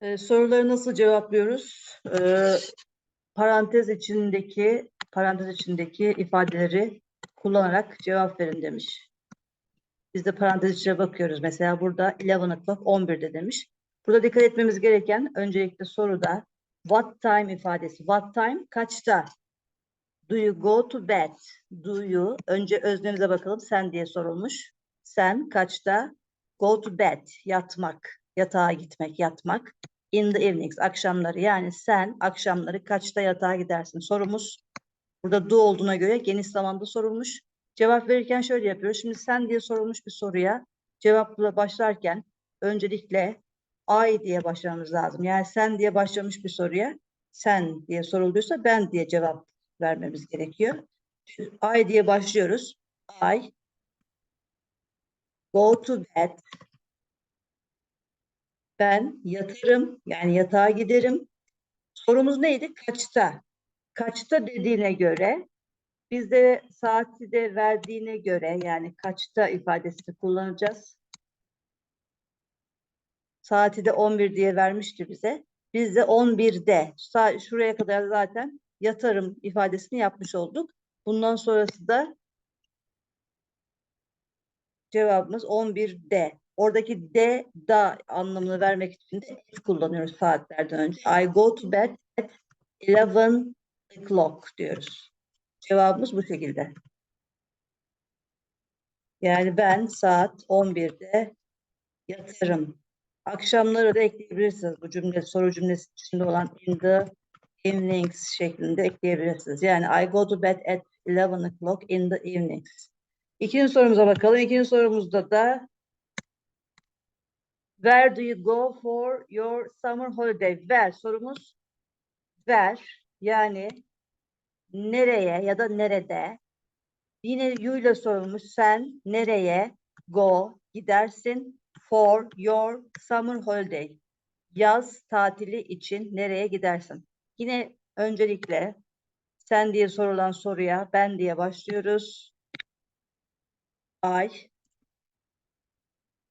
Ee, soruları nasıl cevaplıyoruz? Ee, parantez içindeki parantez içindeki ifadeleri kullanarak cevap verin demiş. Biz de parantez içine bakıyoruz. Mesela burada 11 o'clock 11'de demiş. Burada dikkat etmemiz gereken öncelikle soruda what time ifadesi. What time kaçta? Do you go to bed? Do you? Önce öznemize bakalım. Sen diye sorulmuş. Sen kaçta? Go to bed. Yatmak. Yatağa gitmek, yatmak. In the evenings. Akşamları. Yani sen akşamları kaçta yatağa gidersin? Sorumuz. Burada do olduğuna göre geniş zamanda sorulmuş. Cevap verirken şöyle yapıyoruz. Şimdi sen diye sorulmuş bir soruya cevapla başlarken öncelikle I diye başlamamız lazım. Yani sen diye başlamış bir soruya sen diye sorulduysa ben diye cevap vermemiz gerekiyor. I diye başlıyoruz. I go to bed. Ben yatarım. Yani yatağa giderim. Sorumuz neydi? Kaçta? Kaçta dediğine göre biz de saati de verdiğine göre yani kaçta ifadesini kullanacağız. Saati de 11 diye vermişti bize. Biz de 11'de sa- şuraya kadar zaten yatarım ifadesini yapmış olduk. Bundan sonrası da cevabımız 11'de. Oradaki de da anlamını vermek için de kullanıyoruz saatlerden önce. I go to bed at 11 o'clock diyoruz. Cevabımız bu şekilde. Yani ben saat 11'de yatarım. Akşamları da ekleyebilirsiniz. Bu cümle soru cümlesi içinde olan in the evenings şeklinde ekleyebilirsiniz. Yani I go to bed at 11 o'clock in the evenings. İkinci sorumuza bakalım. İkinci sorumuzda da Where do you go for your summer holiday? Where sorumuz where yani nereye ya da nerede? Yine you ile sorulmuş. Sen nereye go gidersin for your summer holiday? Yaz tatili için nereye gidersin? Yine öncelikle sen diye sorulan soruya ben diye başlıyoruz. I.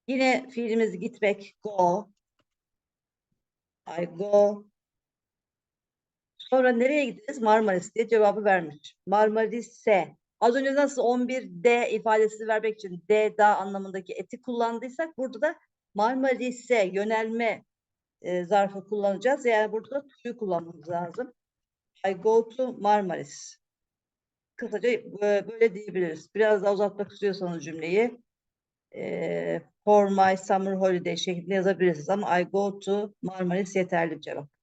Yine fiilimiz gitmek go. I go. Sonra nereye gideriz? Marmaris diye cevabı vermiş. Marmaris'e. Az önce nasıl 11D ifadesini vermek için D da anlamındaki eti kullandıysak burada da Marmaris'e yönelme e, zarfı kullanacağız. Yani burada da to'yu kullanmamız lazım. I go to Marmaris. Kısaca böyle diyebiliriz. Biraz daha uzatmak istiyorsanız cümleyi for my summer holiday şeklinde yazabilirsiniz ama I go to Marmaris yeterli cevap.